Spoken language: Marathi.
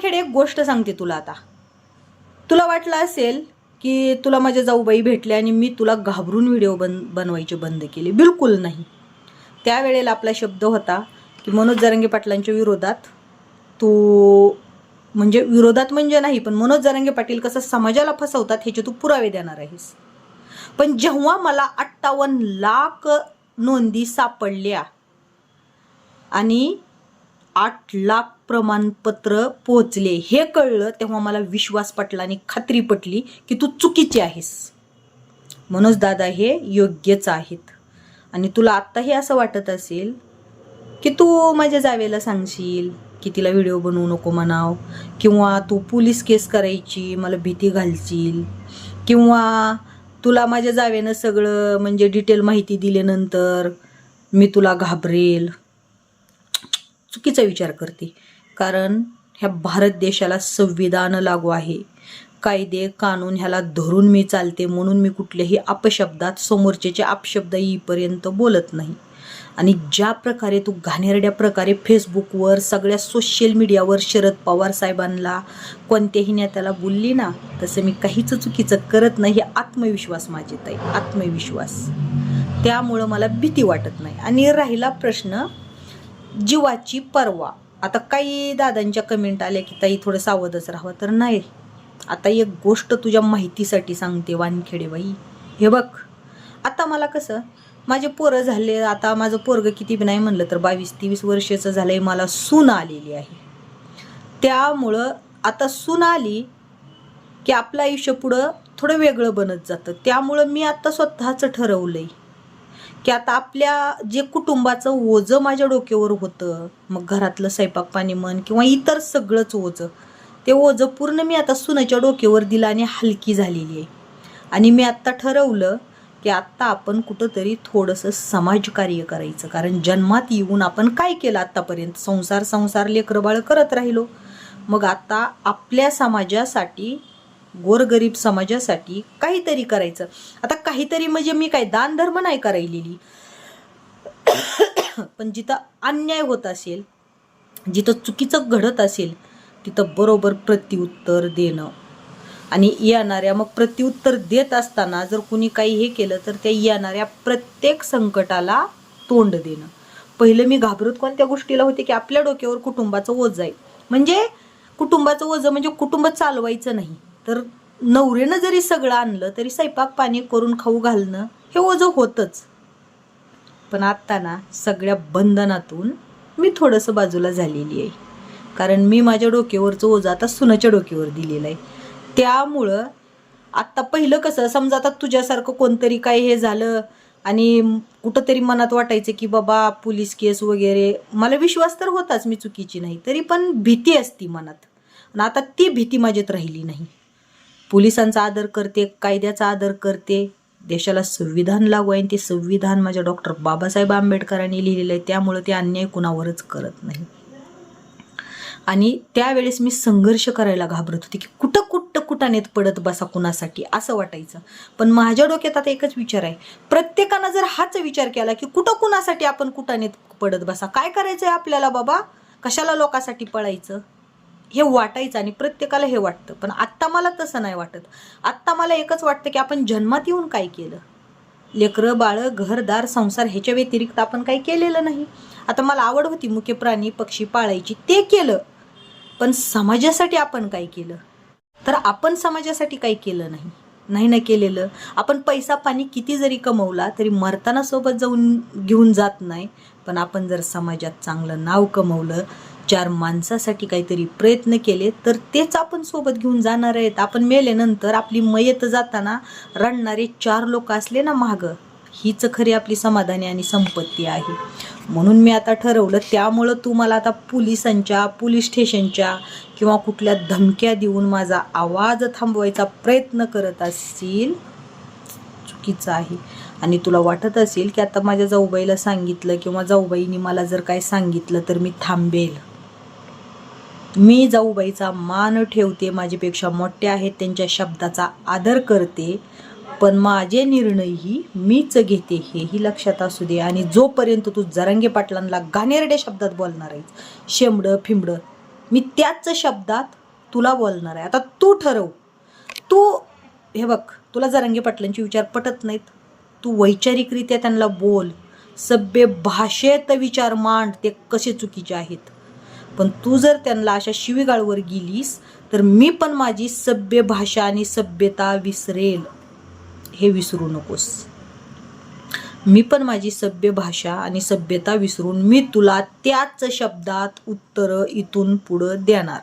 वानखेडे एक गोष्ट सांगते तुला आता. तुला वाटलं असेल की तुला माझ्या जाऊबाई भेटल्या आणि मी तुला घाबरून व्हिडिओ बन बनवायचे बंद केले. बिलकुल नाही. त्यावेळेला आपला शब्द होता की मनोज जरंगे पाटलांच्या विरोधात तू म्हणजे विरोधात म्हणजे नाही पण मनोज जरंगे पाटील कसं समाजाला फसवतात ह्याचे तू पुरावे देणार आहेस. पण जेव्हा मला अठ्ठावन्न लाख नोंदी सापडल्या आणि आठ लाख प्रमाणपत्र पोहोचले. हे कळलं तेव्हा मला विश्वास पटला आणि खात्री पटली की तू चुकीची आहेस. मनोज दादा हे योग्यच आहेत. आणि तुला आत्ताही असं वाटत असेल की तू माझ्या जावेला सांगशील की तिला व्हिडिओ बनवू नको म्हणाव किंवा तू पोलीस केस करायची मला भीती घालशील किंवा तुला माझ्या जावेनं सगळं म्हणजे डिटेल माहिती दिल्यानंतर मी तुला घाबरेल. चुकीचा विचार करते. कारण ह्या भारत देशाला संविधान लागू आहे. कायदे कानून ह्याला धरून मी चालते म्हणून मी कुठल्याही अपशब्दात समोरचे अपशब्द येईपर्यंत बोलत नाही. आणि ज्या प्रकारे तू घाणेरड्या प्रकारे फेसबुकवर सगळ्या सोशल मीडियावर शरद पवार साहेबांना कोणत्याही नेत्याला बोलली ना तसं मी काहीच चुकीचं करत नाही हे आत्मविश्वास माझे ताई आत्मविश्वास. त्यामुळं मला भीती वाटत नाही. आणि राहिला प्रश्न जीवाची परवा. आता काही दादांच्या कमेंट आल्या की ताई थोडं सावधच राहावं. तर नाही. आता एक गोष्ट तुझ्या माहितीसाठी सांगते वानखेडेबाई हे बघ. आता मला कसं माझे पोरं झाले आता माझं पोरग किती बी नाही म्हणलं तर बावीस तेवीस वर्षाचं झालंय मला सून आलेली आहे. त्यामुळं आता सून आली की आपलं आयुष्य पुढं थोडं वेगळं बनत जातं. त्यामुळं मी आता स्वतःचं ठरवलंय. की आता आपल्या जे कुटुंबाचं ओझं माझ्या डोक्यावर होतं मग घरातलं स्वयंपाक पाणी म्हण किंवा इतर सगळंच ओझं ते ओझं पूर्ण मी आता सुनेच्या डोक्यावर दिलं आणि हलकी झालेली आहे. आणि मी आत्ता ठरवलं की आत्ता आपण कुठंतरी थोडंसं समाजकार्य करायचं. कारण जन्मात येऊन आपण काय केलं आत्तापर्यंत? संसार संसार लेकरबाळ करत राहिलो. मग आता आपल्या समाजासाठी गोरगरीब समाजासाठी काहीतरी करायचं. आता काहीतरी म्हणजे मी काय दानधर्म नाही करायलेली. पण जिथं अन्याय होत असेल जिथं चुकीचं घडत असेल तिथं बरोबर प्रत्युत्तर देणं. आणि येणाऱ्या मग प्रत्युत्तर देत असताना जर कुणी काही हे केलं तर त्या येणाऱ्या प्रत्येक संकटाला तोंड देणं. पहिलं मी घाबरत कोणत्या गोष्टीला होते की आपल्या डोक्यावर कुटुंबाचं ओझ आहे. म्हणजे कुटुंबाचं ओझं म्हणजे कुटुंब चालवायचं नाही. तर नवरेनं जरी सगळं आणलं तरी स्वयंपाक पाणी करून खाऊ घालणं हे ओझं होतंच. पण आत्ता ना सगळ्या बंधनातून मी थोडंसं बाजूला झालेली आहे. कारण मी माझ्या डोक्यावरचं ओझं आता सुनाच्या डोक्यावर दिलेलं आहे. त्यामुळं आत्ता पहिलं कसं समजा आता तुझ्यासारखं कोणतरी काय हे झालं आणि कुठंतरी मनात वाटायचं की बाबा पोलीस केस वगैरे मला विश्वास तर होताच मी चुकीची नाही तरी पण भीती असती मनात. आणि आता ती भीती माझ्यात राहिली नाही. पोलिसांचा आदर करते कायद्याचा आदर करते. देशाला संविधान लागू आहे आणि ते संविधान माझ्या डॉक्टर बाबासाहेब आंबेडकरांनी लिहिलेलं आहे. त्यामुळं ते अन्याय कुणावरच करत नाही. आणि त्यावेळेस मी संघर्ष करायला घाबरत होते की कुठं कुठं कुटानेत पडत बसा कुणासाठी असं वाटायचं. पण माझ्या डोक्यात आता एकच विचार आहे. प्रत्येकानं जर हाच विचार केला की कुठं कुणासाठी आपण कुटानेत पडत बसा? काय करायचं आहे आपल्याला बाबा? कशाला लोकांसाठी पळायचं? हे वाटायचं आणि प्रत्येकाला हे वाटतं. पण आत्ता मला तसं नाही वाटत. आत्ता मला एकच वाटतं की आपण जन्मात येऊन काय केलं? लेकरं बाळं घरदार संसार ह्याच्या व्यतिरिक्त आपण काही केलेलं नाही. आता मला आवड होती मुख्य प्राणी पक्षी पाळायची ते केलं. पण समाजासाठी आपण काय केलं? तर आपण समाजासाठी काही केलं नाही. नाही ना केलेलं. आपण पैसा पाणी किती जरी कमवला तरी मरताना सोबत जाऊन घेऊन जात नाही. पण आपण जर समाजात चांगलं नाव कमवलं चार माणसासाठी काहीतरी प्रयत्न केले तर तेच आपण सोबत घेऊन जाणार आहेत. आपण मेल्यानंतर आपली मयत जाताना रडणारे चार लोक असले ना मागं हीच खरी आपली समाधानी आणि संपत्ती आहे. म्हणून मी आता ठरवलं त्यामुळं तू मला आता पोलिसांच्या पोलीस स्टेशनच्या किंवा कुठल्या धमक्या देऊन माझा आवाज थांबवायचा प्रयत्न करत असशील चुकीचं आहे. आणि तुला वाटत असेल की आता माझ्या जाऊबाईला सांगितलं किंवा जाऊबाईनी मला जर काय सांगितलं तर मी थांबेल. मी जाऊबाईचा मान ठेवते माझ्यापेक्षा मोठे आहेत त्यांच्या शब्दाचा आदर करते. पण माझे निर्णयही मीच घेते हेही लक्षात असू दे. आणि जोपर्यंत तू जरांगे पाटलांना घाणेरड्या शब्दात बोलणार आहेस शेंबडं फिंबडं मी त्याच शब्दात तुला बोलणार आहे. आता तू ठरव. तू हे बघ तुला जरांगे पाटलांचे विचार पटत नाहीत. तू वैचारिकरित्या त्यांना बोल. सभ्य भाषेत विचार मांड ते कसे चुकीचे आहेत? पण तू जर त्यांना अशा शिवीगाळवर गेलीस तर मी पण माझी सभ्य भाषा आणि सभ्यता विसरेल. हे विसरू नकोस. मी पण माझी सभ्य भाषा आणि सभ्यता विसरून मी तुला त्याच शब्दात उत्तरं इथून पुढं देणार.